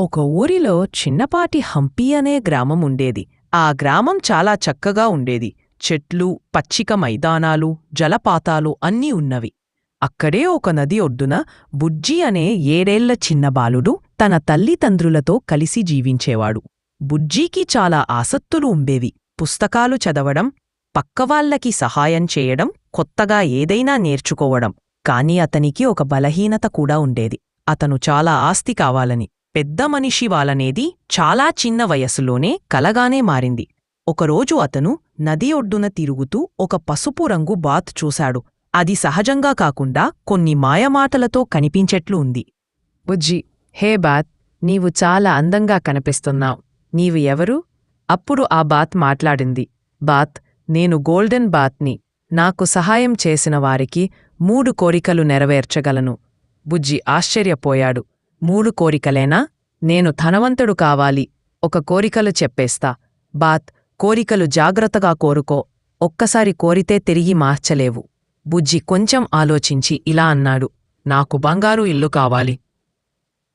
ఒక ఊరిలో చిన్నపాటి హంపి అనే గ్రామం ఉండేది. ఆ గ్రామం చాలా చక్కగా ఉండేది. చెట్లు పచ్చిక మైదానాలు జలపాతాలు అన్నీ ఉన్నవి. అక్కడే ఒక నది ఒడ్డున బుజ్జి అనే ఏడేళ్ళ చిన్న బాలుడు తన తల్లితండ్రులతో కలిసి జీవించేవాడు. బుజ్జీకి చాలా ఆసక్తులు ఉండేవి. పుస్తకాలు చదవడం పక్కవాళ్ళకి సహాయం చేయడం కొత్తగా ఏదైనా నేర్చుకోవడం. కాని అతనికి ఒక బలహీనత కూడా ఉండేది. అతను చాలా ఆస్తి కావాలని. పెద్ద మనిషి వాళ్ళనేది చాలా చిన్న వయసులోనే కలగానే మారింది. ఒకరోజు అతను నది ఒడ్డున తిరుగుతూ ఒక పసుపు రంగు బాత్ చూశాడు. అది సహజంగా కాకుండా కొన్ని మాయమాటలతో కనిపించెట్లు ఉంది. బుజ్జి హే బాత్ నీవు చాలా అందంగా కనిపిస్తున్నావు. నీవు ఎవరు? అప్పుడు ఆ బాత్ మాట్లాడింది. బాత్ నేను గోల్డెన్ బాత్ని. నాకు సహాయం చేసిన వారికి మూడు కోరికలు నెరవేర్చగలను. బుజ్జి ఆశ్చర్యపోయాడు. మూడు కోరికలేనా? నేను ధనవంతుడు కావాలి. ఒక కోరికలు చెప్పేస్తా. బాత్ కోరికలు జాగ్రత్తగా కోరుకో. ఒక్కసారి కోరితే తిరిగి మార్చలేవు. బుజ్జి కొంచెం ఆలోచించి ఇలా అన్నాడు. నాకు బంగారు ఇల్లు కావాలి.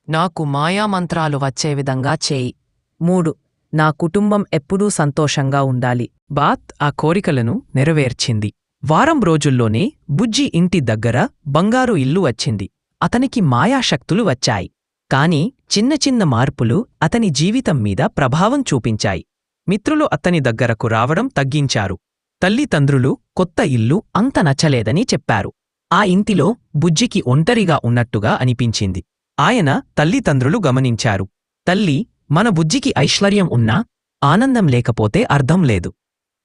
నాకు మాయామంత్రాలు వచ్చే విధంగా చేయి. మూడు నా కుటుంబం ఎప్పుడూ సంతోషంగా ఉండాలి. బాత్ ఆ కోరికలను నెరవేర్చింది. వారం రోజుల్లోనే బుజ్జి ఇంటి దగ్గర బంగారు ఇల్లు వచ్చింది. అతనికి మాయాశక్తులు వచ్చాయి. కాని చిన్న చిన్న మార్పులు అతని జీవితం మీద ప్రభావం చూపించాయి. మిత్రులు అతని దగ్గరకు రావడం తగ్గించారు. తల్లితండ్రులు కొత్త ఇల్లు అంత నచ్చలేదని చెప్పారు. ఆ ఇంటిలో బుజ్జికి ఒంటరిగా ఉన్నట్టుగా అనిపించింది. ఆయన తల్లితండ్రులు గమనించారు. తల్లి మన బుజ్జికి ఐశ్వర్యం ఉన్నా ఆనందం లేకపోతే అర్థం లేదు.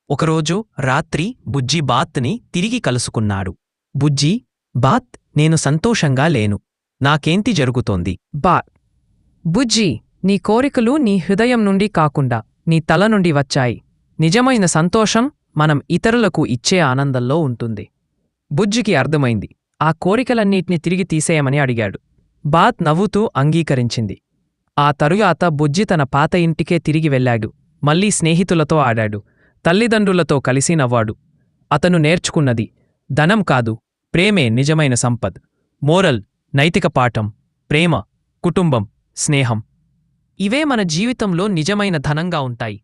ఒకరోజు రాత్రి బుజ్జి బాత్ని తిరిగి కలుసుకున్నాడు. బుజ్జి బాత్ నేను సంతోషంగా లేను. నాకేంతి జరుగుతోంది? బా బుజ్జి నీ కోరికలు నీ హృదయం నుండి కాకుండా నీ తల నుండి వచ్చాయి. నిజమైన సంతోషం మనం ఇతరులకు ఇచ్చే ఆనందంలో ఉంటుంది. బుజ్జికి అర్థమైంది. ఆ కోరికలన్నిటిని తిరిగి తీసేయమని అడిగాడు. బాత్ నవ్వుతూ అంగీకరించింది. ఆ తరువాత బుజ్జి తన పాత ఇంటికే తిరిగి వెళ్ళాడు. మళ్ళీ స్నేహితులతో ఆడాడు. తల్లిదండ్రులతో కలిసి నవ్వాడు. అతను నేర్చుకున్నది ధనం కాదు ప్రేమే నిజమైన సంపద్. మోరల్ నైతిక పాఠం ప్రేమ కుటుంబం స్నేహం. ఇవే మన జీవితంలో నిజమైన ధనంగా ఉంటాయి.